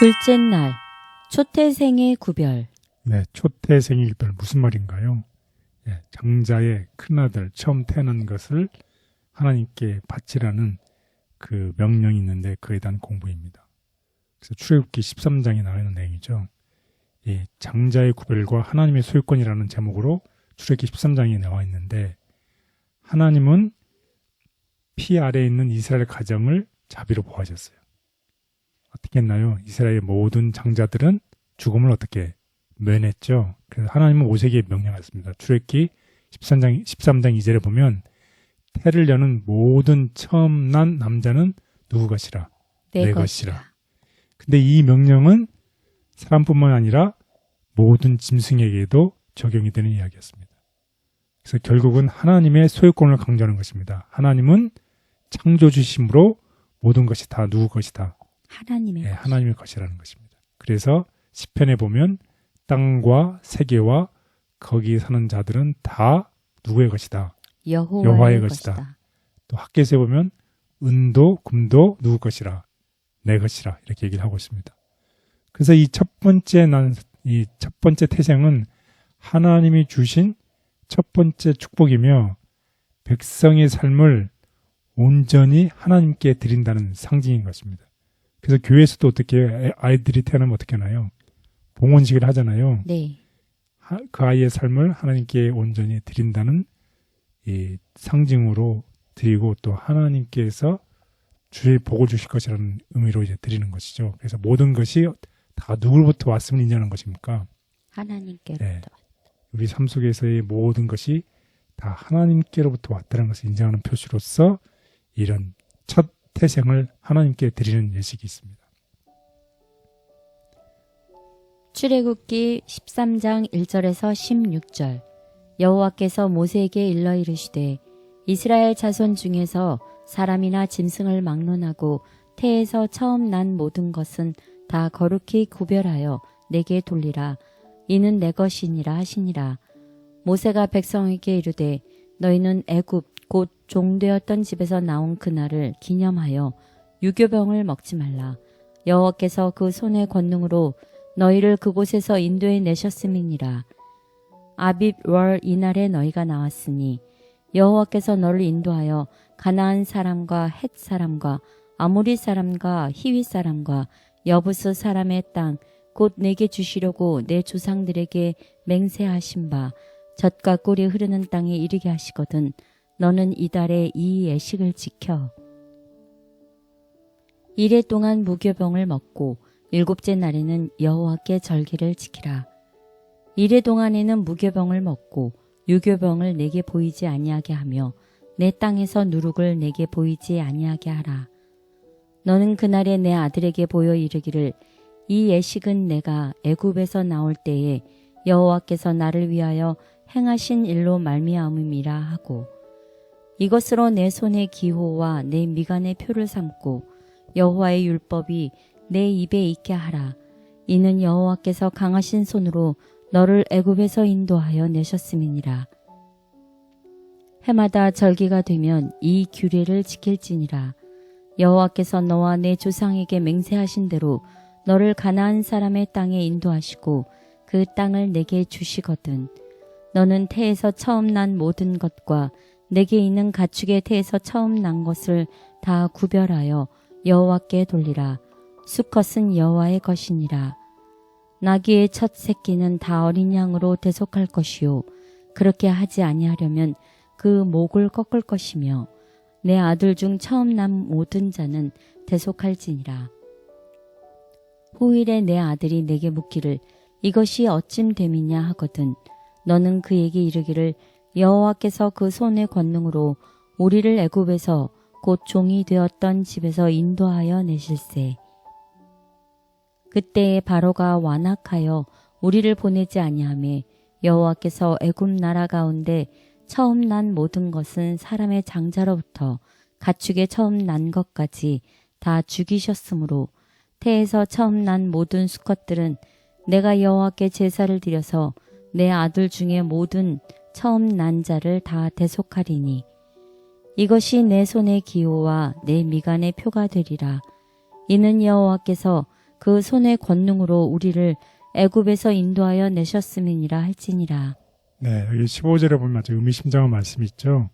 둘째 날 초태생의 구별 네, 초태생일별 무슨 말인가요? 예, 장자의 큰아들 처음 태어난 것을 하나님께 바치라는 그 명령이 있는데 그에 대한 공부입니다. 그래서 출애굽기 13장에 나와 있는 내용이죠. 이 장자의 구별과 하나님의 소유권이라는 제목으로 출애굽기 13장에 나와 있는데 하나님은 피 아래에 있는 이스라엘 가정을 자비로 보호하셨어요. 어떻게 했나요? 이스라엘의 모든 장자들은 죽음을 어떻게 면했죠. 그래서 하나님은 모세에게 명령하셨습니다. 출애굽기 13장 13장 2절에 보면 태를 여는 모든 처음 난 남자는 누구 것이라. 내, 내 것이라. 것이라. 근데 이 명령은 사람뿐만 아니라 모든 짐승에게도 적용이 되는 이야기였습니다. 그래서 결국은 하나님의 소유권을 강조하는 것입니다. 하나님은 창조주심으로 모든 것이 다 누구 것이다. 하나님의 예, 것. 하나님의 것이라는 것입니다. 그래서 시편에 보면 땅과 세계와 거기 사는 자들은 다 누구의 것이다. 여호와의, 여호와의 것이다. 것이다. 또 학계에서 보면 은도 금도 누구 것이라 내 것이라 이렇게 얘기를 하고 있습니다. 그래서 이 첫 번째 난 이 첫 번째 태생은 하나님이 주신 첫 번째 축복이며 백성의 삶을 온전히 하나님께 드린다는 상징인 것입니다. 그래서 교회에서도 어떻게 애- 아이들이 태어나면 어떻게 하나요? 봉헌식을 하잖아요. 네. 하- 그 아이의 삶을 하나님께 온전히 드린다는 이 상징으로 드리고 또 하나님께서 주의 복을 주실 것이라는 의미로 이제 드리는 것이죠. 그래서 모든 것이 다 누구로부터 왔음을 인정하는 것입니까? 하나님께로부터. 네. 우리 삶 속에서의 모든 것이 다 하나님께로부터 왔다는 것을 인정하는 표시로서 이런 첫 태생을 하나님께 드리는 예식이 있습니다. 출애굽기 13장 1절에서 16절. 여호와께서 모세에게 일러 이르시되 이스라엘 자손 중에서 사람이나 짐승을 막론하고 태에서 처음 난 모든 것은 다 거룩히 구별하여 내게 돌리라. 이는 내 것이니라 하시니라. 모세가 백성에게 이르되 너희는 애굽 곧 종되었던 집에서 나온 그날을 기념하여 유교병을 먹지 말라 여호와께서 그 손의 권능으로 너희를 그곳에서 인도해 내셨음이니라. 아빕 월 이날에 너희가 나왔으니 여호와께서 너를 인도하여 가나안 사람과 헷 사람과 아모리 사람과 히위 사람과 여부스 사람의 땅 곧 내게 주시려고 내 조상들에게 맹세하신 바 젖과 꿀이 흐르는 땅에 이르게 하시거든 너는 이달에 이 예식을 지켜 이래 동안 무교병을 먹고 일곱째 날에는 여호와께 절기를 지키라. 이래 동안에는 무교병을 먹고 유교병을 내게 보이지 아니하게 하며 내 땅에서 누룩을 내게 보이지 아니하게 하라. 너는 그날에 내 아들에게 보여 이르기를 이 예식은 내가 애굽에서 나올 때에 여호와께서 나를 위하여 행하신 일로 말미암음이라 하고 이것으로 내 손의 기호와 내 미간의 표를 삼고 여호와의 율법이 내 입에 있게 하라. 이는 여호와께서 강하신 손으로 너를 애굽에서 인도하여 내셨음이니라. 해마다 절기가 되면 이 규례를 지킬지니라. 여호와께서 너와 내 조상에게 맹세하신 대로 너를 가나안 사람의 땅에 인도하시고 그 땅을 내게 주시거든. 너는 태에서 처음 난 모든 것과 내게 있는 가축의 태에서 처음 난 것을 다 구별하여 여호와께 돌리라. 수컷은 여호와의 것이니라. 나귀의 첫 새끼는 다 어린 양으로 대속할 것이요. 그렇게 하지 아니하려면 그 목을 꺾을 것이며 내 아들 중 처음 난 모든 자는 대속할지니라. 후일에 내 아들이 내게 묻기를 이것이 어찜 됨이냐 하거든. 너는 그에게 이르기를 여호와께서 그 손의 권능으로 우리를 애굽에서 곧 종이 되었던 집에서 인도하여 내실세. 그때에 바로가 완악하여 우리를 보내지 아니하매 여호와께서 애굽 나라 가운데 처음 난 모든 것은 사람의 장자로부터 가축의 처음 난 것까지 다 죽이셨으므로 태에서 처음 난 모든 수컷들은 내가 여호와께 제사를 드려서 내 아들 중에 모든 처음 난 자를 다 대속하리니 이것이 내 손의 기호와 내 미간의 표가 되리라 이는 여호와께서 그 손의 권능으로 우리를 애굽에서 인도하여 내셨음이니라 할지니라. 네, 여기 15절에 보면 아주 의미심장한 말씀이 있죠.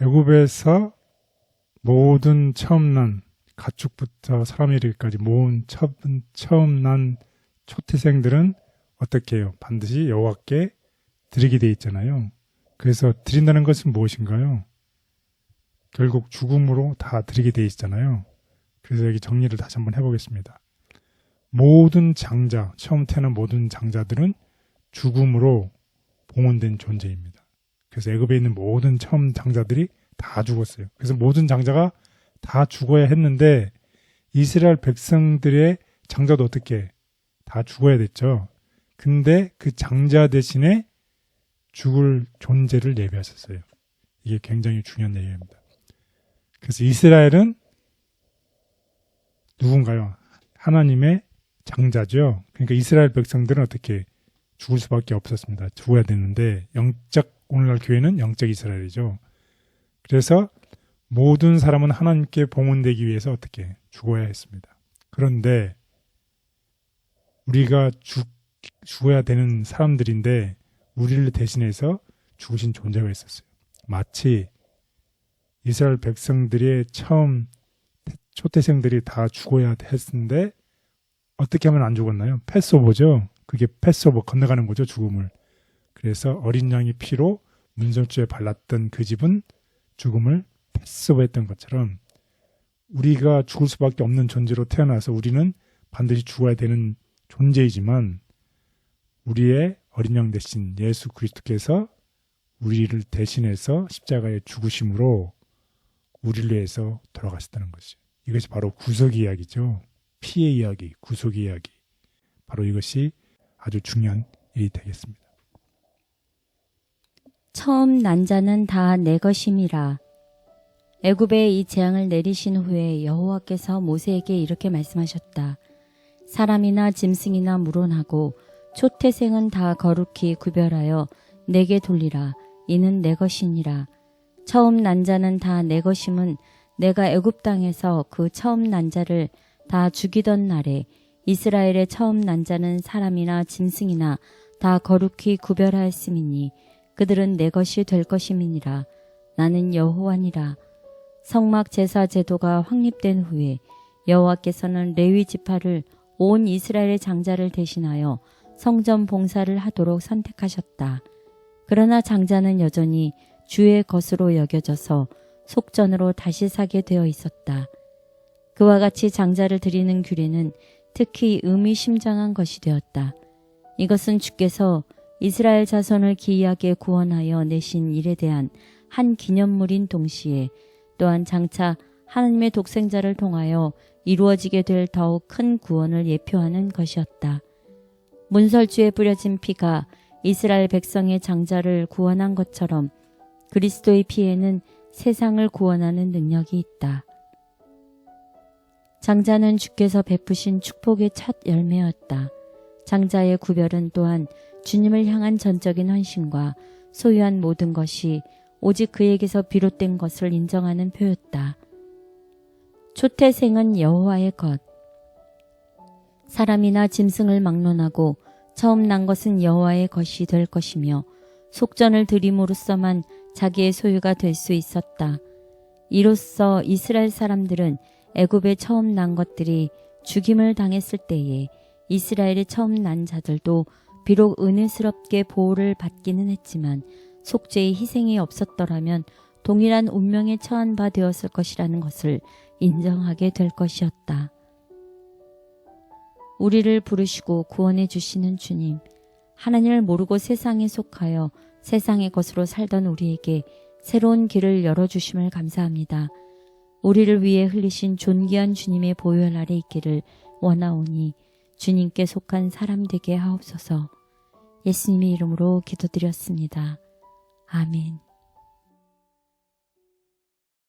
애굽에서 모든 처음 난 가축부터 사람에 이르기까지 모든 처음, 처음 난 초태생들은 어떻게 해요? 반드시 여호와께 드리게 돼 있잖아요. 그래서 드린다는 것은 무엇인가요? 결국 죽음으로 다 드리게 돼 있잖아요. 그래서 여기 정리를 다시 한번 해보겠습니다. 모든 장자, 처음 태어난 모든 장자들은 죽음으로 봉헌된 존재입니다. 그래서 애굽에 있는 모든 처음 장자들이 다 죽었어요. 그래서 모든 장자가 다 죽어야 했는데 이스라엘 백성들의 장자도 어떻게 다 죽어야 됐죠. 근데 그 장자 대신에 죽을 존재를 예비하셨어요. 이게 굉장히 중요한 얘기입니다. 그래서 이스라엘은 누군가요? 하나님의 장자죠. 그러니까 이스라엘 백성들은 어떻게 죽을 수밖에 없었습니다. 죽어야 되는데 영적 오늘날 교회는 영적 이스라엘이죠. 그래서 모든 사람은 하나님께 봉헌되기 위해서 어떻게 죽어야 했습니다. 그런데 우리가 죽, 죽어야 되는 사람들인데 우리를 대신해서 죽으신 존재가 있었어요. 마치 이스라엘 백성들의 처음 초태생들이 다 죽어야 했는데 어떻게 하면 안 죽었나요? 패스오버죠. 그게 패스오버 건너가는 거죠, 죽음을. 그래서 어린 양의 피로 문설주에 발랐던 그 집은 죽음을 패스오버했던 것처럼 우리가 죽을 수밖에 없는 존재로 태어나서 우리는 반드시 죽어야 되는 존재이지만 우리의 어린 양 대신 예수 그리스도께서 우리를 대신해서 십자가에 죽으심으로 우리를 위해서 돌아가셨다는 것이 이것이 바로 구속 이야기죠. 피의 이야기, 구속 이야기. 바로 이것이 아주 중요한 일이 되겠습니다. 처음 난 자는 다 내 것임이라. 애굽에 이 재앙을 내리신 후에 여호와께서 모세에게 이렇게 말씀하셨다. 사람이나 짐승이나 물론하고 초태생은 다 거룩히 구별하여 내게 돌리라. 이는 내 것이니라. 처음 난 자는 다 내 것임은 내가 애굽 땅에서 그 처음 난 자를 다 죽이던 날에 이스라엘의 처음 난 자는 사람이나 짐승이나 다 거룩히 구별하였음이니 그들은 내 것이 될 것임이니라. 나는 여호와니라. 성막 제사 제도가 확립된 후에 여호와께서는 레위 지파를 온 이스라엘의 장자를 대신하여 성전 봉사를 하도록 선택하셨다. 그러나 장자는 여전히 주의 것으로 여겨져서 속전으로 다시 사게 되어 있었다. 그와 같이 장자를 드리는 규례는 특히 의미심장한 것이 되었다. 이것은 주께서 이스라엘 자손을 기이하게 구원하여 내신 일에 대한 한 기념물인 동시에 또한 장차 하나님의 독생자를 통하여 이루어지게 될 더욱 큰 구원을 예표하는 것이었다. 문설주에 뿌려진 피가 이스라엘 백성의 장자를 구원한 것처럼 그리스도의 피에는 세상을 구원하는 능력이 있다. 장자는 주께서 베푸신 축복의 첫 열매였다. 장자의 구별은 또한 주님을 향한 전적인 헌신과 소유한 모든 것이 오직 그에게서 비롯된 것을 인정하는 표였다. 초태생은 여호와의 것. 사람이나 짐승을 막론하고 처음 난 것은 여호와의 것이 될 것이며 속전을 드림으로써만 자기의 소유가 될 수 있었다. 이로써 이스라엘 사람들은 애굽에 처음 난 것들이 죽임을 당했을 때에 이스라엘의 처음 난 자들도 비록 은혜스럽게 보호를 받기는 했지만 속죄의 희생이 없었더라면 동일한 운명에 처한 바 되었을 것이라는 것을 인정하게 될 것이었다. 우리를 부르시고 구원해 주시는 주님, 하나님을 모르고 세상에 속하여 세상의 것으로 살던 우리에게 새로운 길을 열어주심을 감사합니다. 우리를 위해 흘리신 존귀한 주님의 보혈 아래 있기를 원하오니 주님께 속한 사람 되게 하옵소서 예수님의 이름으로 기도드렸습니다. 아멘.